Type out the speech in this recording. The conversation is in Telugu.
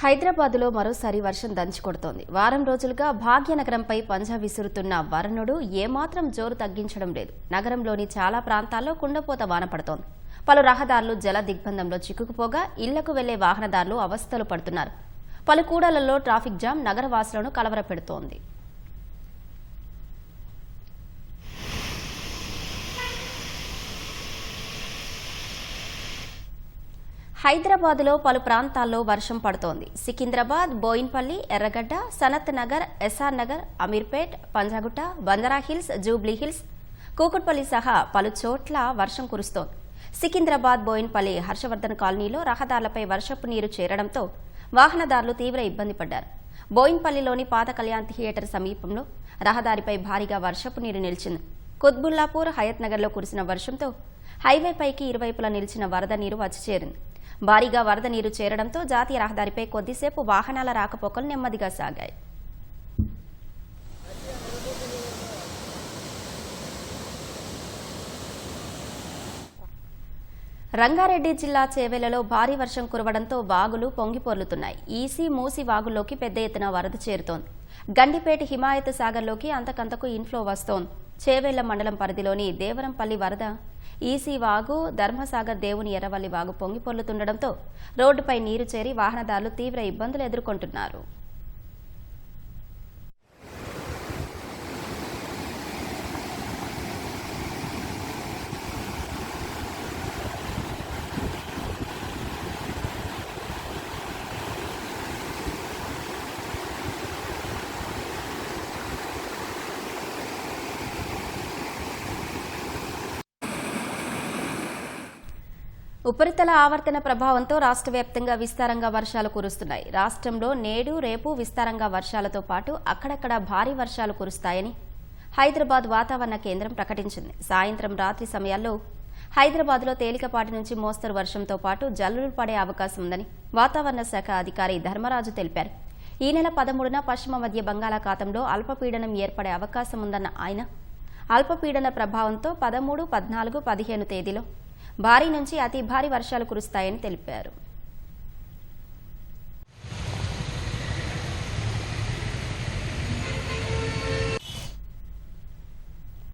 హైదరాబాద్లో మరోసారి వర్షం దంచుకొడుతోంది వారం రోజులుగా భాగ్యనగరంపై పంజా విసురుతున్న వరుణుడు ఏమాత్రం జోరు తగ్గించడం లేదు. నగరంలోని చాలా ప్రాంతాల్లో కుండపోత వాన పడుతోంది. పలు రహదారులు జల దిగ్బంధంలో చిక్కుకుపోగా ఇళ్ళకు వెళ్ళే వాహనదారులు అవస్థలు పడుతున్నారు. పలు కూడలలో ట్రాఫిక్ జామ్ నగరవాసులను కలవరపెడుతోంది. హైదరాబాద్లో పలు ప్రాంతాల్లో వర్షం పడుతోంది. Secunderabad Bowenpally Erragadda Sanath Nagar SR Nagar Ameerpet Panjagutta Banjara Hills Jubilee Hills Kukatpally సహా పలు చోట్ల వర్షం కురుస్తోంది. సికింద్రాబాద్ బోయిన్పల్లి హర్షవర్ధన్ కాలనీలో రహదారులపై వర్షపు నీరు చేరడంతో వాహనదారులు తీవ్ర ఇబ్బంది పడ్డారు. బోయిన్పల్లిలోని పాత కళ్యాణ్ థియేటర్ సమీపంలో రహదారిపై భారీగా వర్షపు నీరు నిలిచింది. కుత్బుల్లాపూర్ హయత్ నగర్లో కురిసిన వర్షంతో హైవేపైకి ఇరువైపులా నిలిచిన వరద నీరు వచ్చి చేరింది. భారీగా వరద నీరు చేరడంతో జాతీయ రహదారిపై కొద్దిసేపు వాహనాల రాకపోకలు నెమ్మదిగా సాగాయి. రంగారెడ్డి జిల్లా చేవెలలో భారీ వర్షం కురవడంతో వాగులు పొంగిపొర్లుతున్నాయి. ఈసీ మూసి వాగుల్లోకి పెద్ద ఎత్తున వరద చేరుతోంది. గండిపేట హిమాయత్ సాగర్లోకి అంతకంతకు ఇన్ఫ్లో వస్తోంది. చేవెళ్ళ మండలం పరిధిలోని దేవరంపల్లి వరద ఈసీ వాగు ధర్మసాగర్ దేవుని ఎర్రవల్లి వాగు పొంగిపొర్లుతుండటంతో రోడ్డుపై నీరు చేరి వాహనదారులు తీవ్ర ఇబ్బందులు ఎదుర్కొంటున్నారు. ఉపరితల ఆవర్తన ప్రభావంతో రాష్ట్ర వ్యాప్తంగా విస్తారంగా వర్షాలు కురుస్తున్నాయి. రాష్ట్రంలో నేడు రేపు విస్తారంగా వర్షాలతో పాటు అక్కడక్కడ భారీ వర్షాలు కురుస్తాయని హైదరాబాద్ వాతావరణ కేంద్రం ప్రకటించింది. సాయంత్రం రాత్రి సమయాల్లో హైదరాబాద్లో తేలికపాటి నుంచి మోస్తరు వర్షంతో పాటు జల్లులు పడే అవకాశం ఉందని వాతావరణ శాఖ అధికారి ధర్మరాజు తెలిపారు. ఈ నెల పదమూడున పశ్చిమ మధ్య బంగాళాఖాతంలో అల్పపీడనం ఏర్పడే అవకాశం ఉందన్న ఆయన అల్పపీడన ప్రభావంతో పదమూడు పద్నాలుగు పదిహేను తేదీలో భారీ నుంచి అతి భారీ వర్షాలు కురుస్తాయని తెలిపారు.